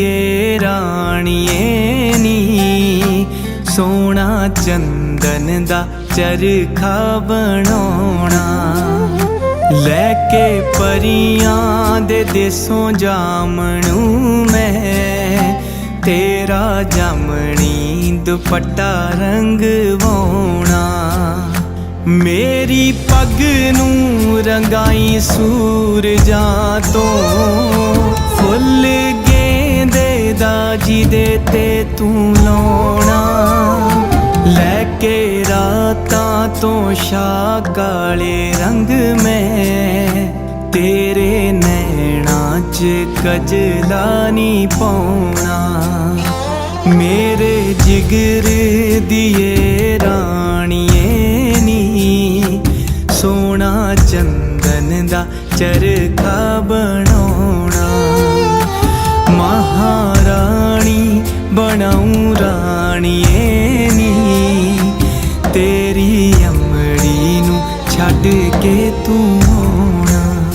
ਏ ਰਾਣੀਏ ਨੀ। ਸੋਨਾ ਚੰਦਨ ਦਾ ਚਰਖਾ ਬਣਾਉਣਾ। ਲੈ ਕੇ ਪਰੀਆਂ ਦੇ ਦੇਸੋਂ ਜਾਮਣੂ ਮੈਂ। ਤੇਰਾ ਜਾਮਣੀ ਦੁਪੱਟਾ ਰੰਗਵਾਉਣਾ। ਮੇਰੀ ਪੱਗ ਨੂੰ ਰੰਗਾਈ ਸੂਰਜਾਂ ਤੋਂ। ਜਿਹਦੇ ਤੇ ਤੂੰ ਲਾਉਣਾ। ਲੈ ਕੇ ਰਾਤਾਂ ਤੋਂ ਸ਼ਾ ਕਾਲੇ ਰੰਗ ਮੈਂ। ਤੇਰੇ ਨੈਣਾ 'ਚ ਕਜਲਾ ਨਹੀਂ ਪਾਉਣਾ। ਮੇਰੇ ਜਿਗਰ ਦੀਏ ਰਾਣੀਏ ਨੀ। ਸੋਨਾ ਚੰਦਨ ਦਾ ਚਰਖਾ ਬਣਾਉ ਰਾਣੀਏ ਨੀ। ਤੇਰੀ ਅਮੜੀ ਨੂੰ ਛੱਡ ਕੇ ਤੂੰ ਆਉਣਾ।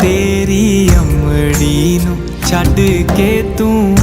ਤੇਰੀ ਅਮੜੀ ਨੂੰ ਛੱਡ ਕੇ ਤੂੰ